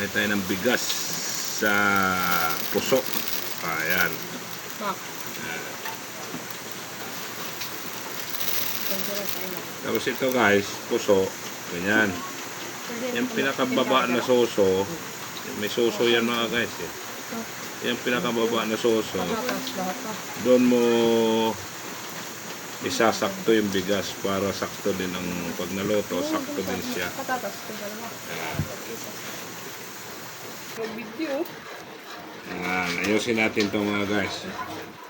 Lagay tayo ng bigas sa puso. Ayan. Tapos ito guys, puso. Ganyan. Yung pinakababa na soso, may soso yan mga guys eh. Yung pinakababa na soso, doon mo isasakto yung bigas para sakto din ang pag naluto, sakto din siya. Patatas. Mag-video. Ayan, ayusin natin itong mga guys.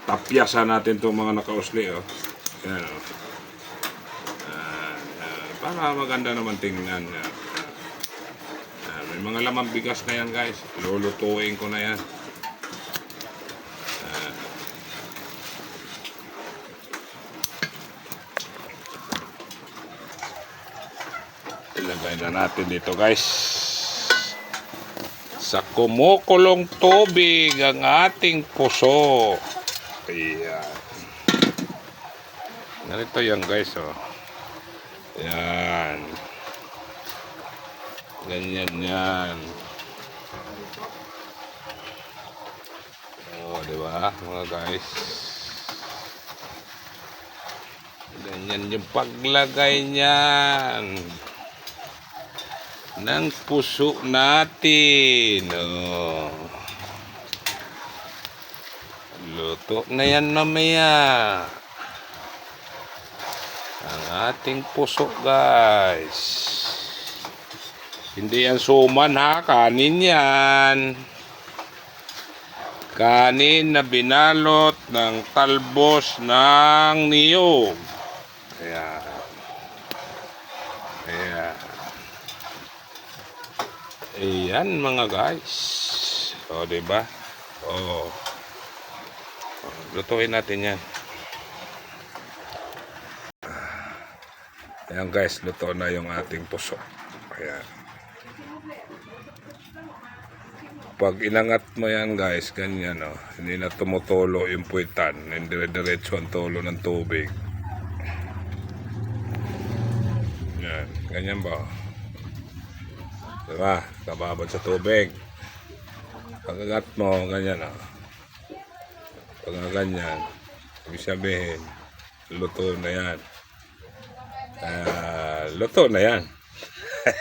Tapyasan natin itong mga nakausli oh. Ayan oh. Ah, para maganda naman tingnan. Ah, may mga lamang bigas na yan guys. Lulutuin ko na yan. Ilagay na natin dito guys sa kumukulong tubig ang ating puso. Ayan. Ganito yan guys, oh. Yan. Ganyan yan. Oh, di ba, mga guys? Ganyan yung paglagay niyan ng puso natin. Oh. Luto na yan mamaya. Ang ating puso, guys. Hindi yan suman ha, kanin yan. Kanin na binalot ng talbos ng niyog. Ayan. Ayan. Ayan mga guys. O, ba? O. O, Lutuin natin yan. Ayan guys, luto na yung ating puso. Ayan. Pag inangat mo yan guys, ganyan o. Hindi na tumutulo yung puwitan. Hindi dire-diretso ang tulo ng tubig. Yan. Ganyan ba? Diba? Kababad sa tubig. Pag-agat mo, ganyan o. Pag ganyan, ibig sabihin, luto na yan. Ah, luto na yan.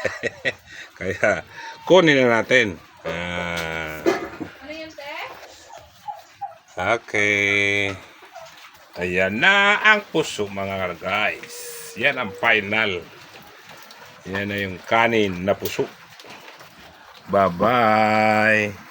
Kaya, kunin na natin. Ah, te? okay. Ayan na ang puso mga guys. Yan ang final. Yan na yung kanin na puso. Bye-bye.